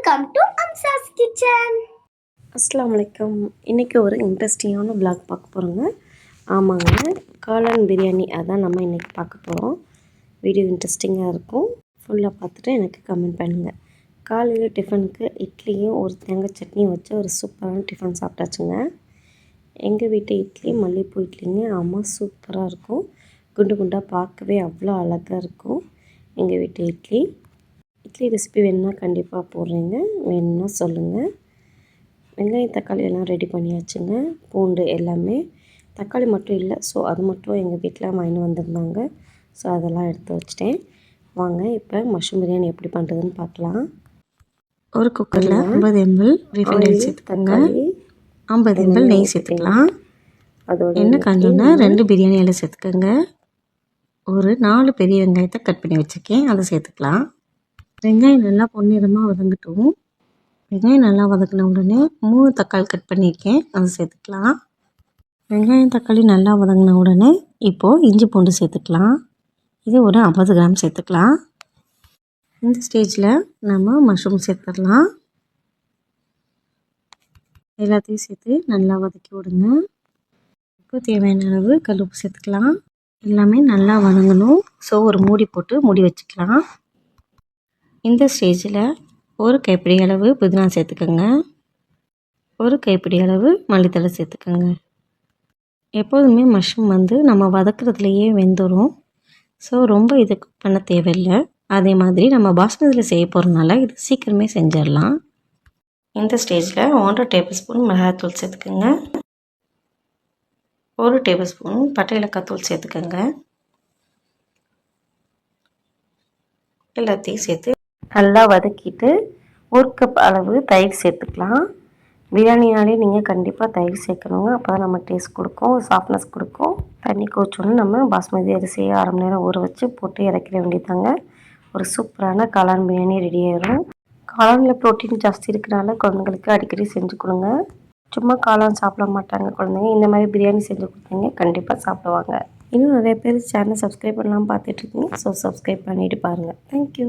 Welcome to அம்சாஸ் kitchen அஸ்லாம் வலைக்கம் இன்றைக்கி ஒரு இன்ட்ரெஸ்டிங்கான பிளாக் பார்க்க போகிறோங்க ஆமாங்க காளான் பிரியாணி அதான் நம்ம இன்றைக்கி பார்க்க போகிறோம் வீடியோ இன்ட்ரெஸ்டிங்காக இருக்கும். ஃபுல்லாக பார்த்துட்டு எனக்கு கமெண்ட் பண்ணுங்கள் காலையில் டிஃபனுக்கு இட்லியும் ஒரு தேங்காய் சட்னியும் வச்சு ஒரு சூப்பரான டிஃபன் சாப்பிட்டாச்சுங்க. எங்கள் வீட்டு இட்லி மல்லிகைப்பூ இட்லிங்க ஆமாம் சூப்பராக இருக்கும். குண்டு குண்டாக பார்க்கவே அவ்வளோ அழகாக இருக்கும். எங்கள் வீட்டு இட்லி. இட்லி ரெசிபி வேணும்னா கண்டிப்பாக போடுறேங்க. வேணும்னா சொல்லுங்கள் வெங்காயம் தக்காளி எல்லாம் ரெடி பண்ணியாச்சுங்க. பூண்டு எல்லாமே. தக்காளி மட்டும் இல்லை. ஸோ அது மட்டும் எங்கள் வீட்டில் வாங்கிட்டு வந்திருந்தாங்க. ஸோ அதெல்லாம் எடுத்து வச்சிட்டேன். வாங்க இப்போ மஷ்ரூம் பிரியாணி எப்படி பண்ணுறதுன்னு பார்க்கலாம். ஒரு குக்கரில் ஐம்பது எம்எல் ரீஃபைண்ட் ஆயில் சேர்த்துக்கோங்க. ஐம்பது எம்எல் நெய் சேர்த்துக்கலாம். அதோட எண்ணெய் காஞ்சோன்னா ரெண்டு பிரியாணி இலை சேர்த்துக்கோங்க. ஒரு நாலு பெரிய வெங்காயத்தை கட் பண்ணி வச்சுருக்கேன். அதை சேர்த்துக்கலாம். வெங்காயம் நல்லா பொன்னிறமாக வதங்கட்டும். வெங்காயம் நல்லா வதக்கின உடனே மூணு தக்காளி கட் பண்ணியிருக்கேன் அதை சேர்த்துக்கலாம். வெங்காயம் தக்காளி நல்லா வதங்கின உடனே இப்போது இஞ்சி பூண்டு சேர்த்துக்கலாம். இது ஒரு ஐம்பது கிராம் சேர்த்துக்கலாம். இந்த ஸ்டேஜில் நம்ம மஷ்ரூம் சேர்த்துடலாம். எல்லாத்தையும் சேர்த்து நல்லா வதக்கி விடுங்க. இப்போ தேவையான அளவு கல்லுப்பு சேர்த்துக்கலாம். எல்லாமே நல்லா வதங்கணும். ஸோ ஒரு மூடி போட்டு மூடி வச்சுக்கலாம். இந்த ஸ்டேஜில் ஒரு கைப்பிடி அளவு புதினா சேர்த்துக்கோங்க. ஒரு கைப்பிடி அளவு மல்லித்தலை சேர்த்துக்கோங்க. எப்போதுமே மஷ்ரூம் வந்து நம்ம வதக்குறதுலையே வெந்துடும் ஸோ ரொம்ப இது பண்ண தேவையில்லை. அதே மாதிரி நம்ம பாஸ்மதியில் செய்ய போகிறதுனால இது சீக்கிரமே செஞ்சிடலாம். இந்த ஸ்டேஜில் ஒன்றரை டேபிள் ஸ்பூன் மிளகாத்தூள் சேர்த்துக்கோங்க. ஒரு டேபிள் ஸ்பூன் பட்டை இலக்காத்தூள் சேர்த்துக்கோங்க. எல்லாத்தையும் சேர்த்து நல்லா வதக்கிட்டு ஒரு கப் அளவு தயிர் சேர்த்துக்கலாம். பிரியாணினாலே நீங்கள் கண்டிப்பாக தயிர் சேர்க்கணுங்க. அப்போ தான் நம்ம டேஸ்ட் கொடுக்கும் சாஃப்ட்னஸ் கொடுக்கும். தண்ணி கோச்சோன்னு நம்ம பாஸ்மதி அரிசியை அரை மணி நேரம் ஊற வச்சு போட்டு இறக்கிட வேண்டியதாங்க ஒரு சூப்பரான காளான் பிரியாணி ரெடி ஆயிடும் காளானில் ப்ரோட்டீன் ஜாஸ்தி இருக்கிறனால குழந்தைங்களுக்கு அடிக்கடி செஞ்சு கொடுங்க. சும்மா காளான் சாப்பிட மாட்டாங்க குழந்தைங்க. இந்த மாதிரி பிரியாணி செஞ்சு கொடுத்தீங்க கண்டிப்பாக சாப்பிடுவாங்க. இன்னும் நிறைய பேர் சேனல் சப்ஸ்கிரைப் பண்ணலாம் பார்த்துட்ருக்கீங்க ஸோ சப்ஸ்கிரைப் பண்ணிவிட்டு பாருங்கள் தேங்க்யூ